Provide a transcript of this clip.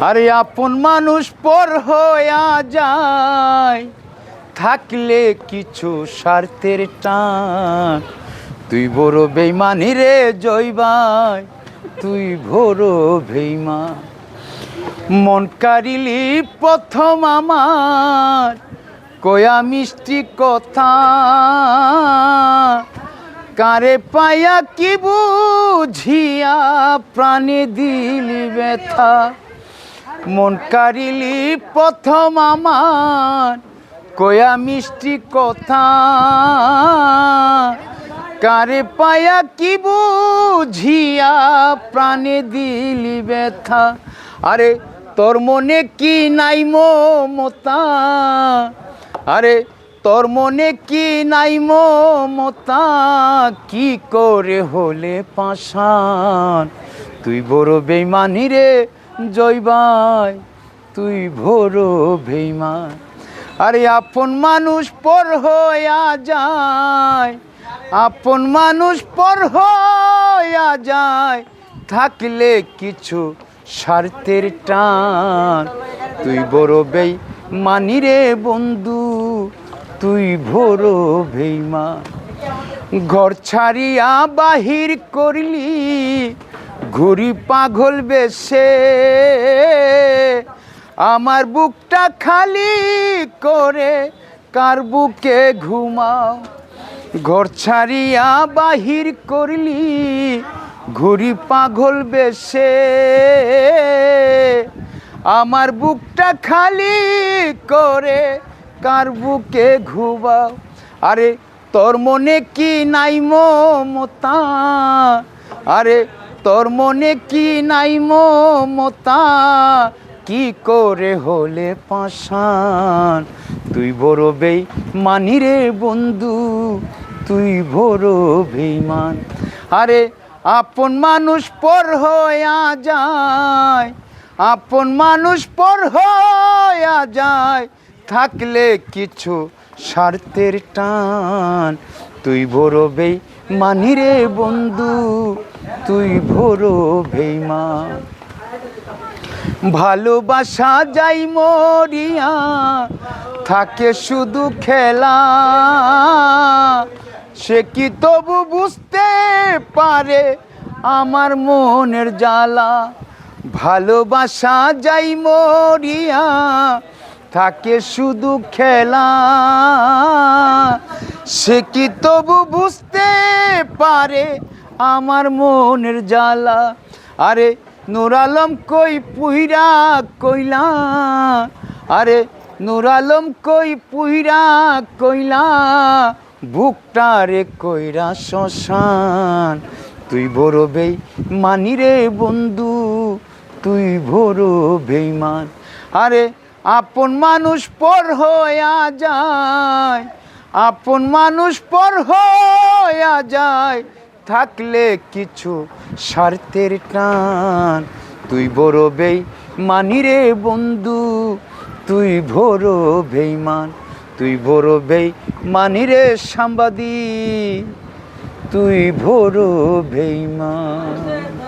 আরে আপন মানুষ পর হইয়া যায়। থাকলে কিছু স্বার্থের টান। তুই বড় বেইমানি রে জয়বাই তুই বড় বেইমান। মন কারিলি প্রথম আমার, কয়া মিষ্টি কথা। কারে পায়া কি বুঝিয়া প্রাণে দিলি ব্যথা। মন কারিলি প্রথম আমার, কয়া মিষ্টি কথা। কারে পায়া কি বুঝিয়া প্রাণে দিলি ব্যথা? আরে তোর মনে কি নাই মমতা? আরে তোর মনে কি নাই মমতা? কি করে হলে পাশান তুই বড় বেইমানি রে জয়বাই তুই বড় বেইমান আরে আপন মানুষ পর হইয়া যায়, আপন মানুষ পর হইয়া যায়, থাকলে কিছু স্বার্থের টান। তুই বড় বেই মানি রে বন্ধু, তুই বড় বেইমান ঘর ছাড়িয়া বাহির করলি ঘুরি পাগল বেশে, আমার বুকটা খালি করে কার বুকে ঘুমাও? ঘর ছাড়িয়া বাহির করলি ঘুরি পাগল বেশে, আমার বুকটা খালি করে কার বুকে ঘুমাও? আরে তোর মনে কি নাই মমতা? আরে তোর মনে কি নাই মমতা? কি করে হলে পাশান তুই বড় বেই মানি রে বন্ধু, তুই বড় বেইমান। আরে, আপন মানুষ পর হইয়া যায় আপন মানুষ পর হইয়া যায় থাকলে কিছু স্বার্থের টান। তুই বড় বেই মানি রে বন্ধু তুই বড় বেইমান ভালোবাসা যাই মরিয়া, থাকে শুধু খেলা। সে কি তবু বুঝতে পারে আমার মনের জ্বালা? ভালোবাসা যাই মরিয়া, থাকে শুধু খেলা। সে কি তবু বুঝতে পারে আমার মনের জ্বালা। আরে নূর আলম কই পুইরা কইলা? আরে নূর আলম কই পুইরা কইলা? বুকটা রে কইরা শ্মশান। তুই বড় বেই মানি রে বন্ধু, তুই বড় বেইমান। আরে, আপন মানুষ পর হইয়া যায়, আপন মানুষ পর হইয়া যায়। থাকলে কিছু স্বার্থের টান। তুই বড় বেই মানি রে বন্ধু, তুই বড় বেইমান, তুই বড় বেই মানি রে সাংবাদিক, তুই বড় বেইমান।